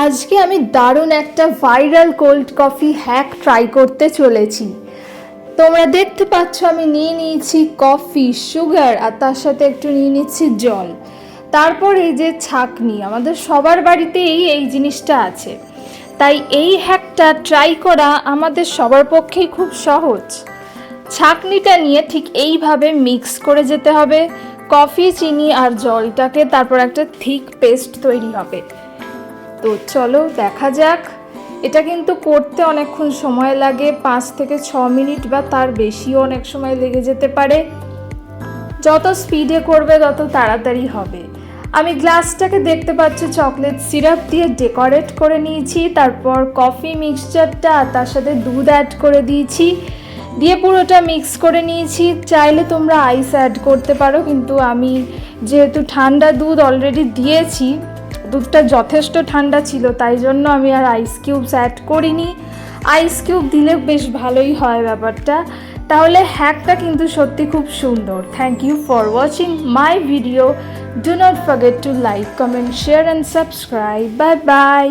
আজকে আমি দারুণ একটা viral cold coffee hack try করতে চলেছি। তোমরা দেখতে পাচ্ছ আমি নিয়ে নিয়েছি কফি সুগার আর তার সাথে একটু নিয়ে নিচ্ছি জল। তারপর এই যে ছাকনি, আমাদের সবার বাড়িতেই এই জিনিসটা আছে। তাই এই হ্যাকটা ট্রাই করা আমাদের সবার পক্ষেই খুব সহজ। ছাকনিটা নিয়ে ঠিক এইভাবে মিক্স করে যেতে হবে। কফি চিনি আর জলটাকে তারপর একটা থিক পেস্ট তৈরি হবে। তো চলো দেখা যাক। এটা কিন্তু করতে অনেকক্ষণ সময় লাগে, পাঁচ থেকে ছ মিনিট বা তার বেশিও অনেক সময় লেগে যেতে পারে। যত স্পিডে করবে, তত তাড়াতাড়ি হবে। আমি গ্লাসটাকে দেখতে পাচ্ছি, চকলেট সিরাপ দিয়ে ডেকোরেট করে নিয়েছি, তারপর কফি মিক্সচারটা তার সাথে দুধ অ্যাড করে দিয়েছি। দিয়ে পুরোটা মিক্স করে নিয়েছি। চাইলে তোমরা আইস অ্যাড করতে পারো, কিন্তু আমি যেহেতু ঠান্ডা দুধ অলরেডি দিয়েছি দুধটা যথেষ্ট ঠান্ডা ছিল, তাই জন্য আমি আর আইস কিউবস অ্যাড করিনি। আইস কিউব দিলে বেশ ভালোই হয় ব্যাপারটা। তাহলে হ্যাকটা কিন্তু সত্যি খুব সুন্দর। Thank you for watching my video do not forget to like comment share and subscribe bye bye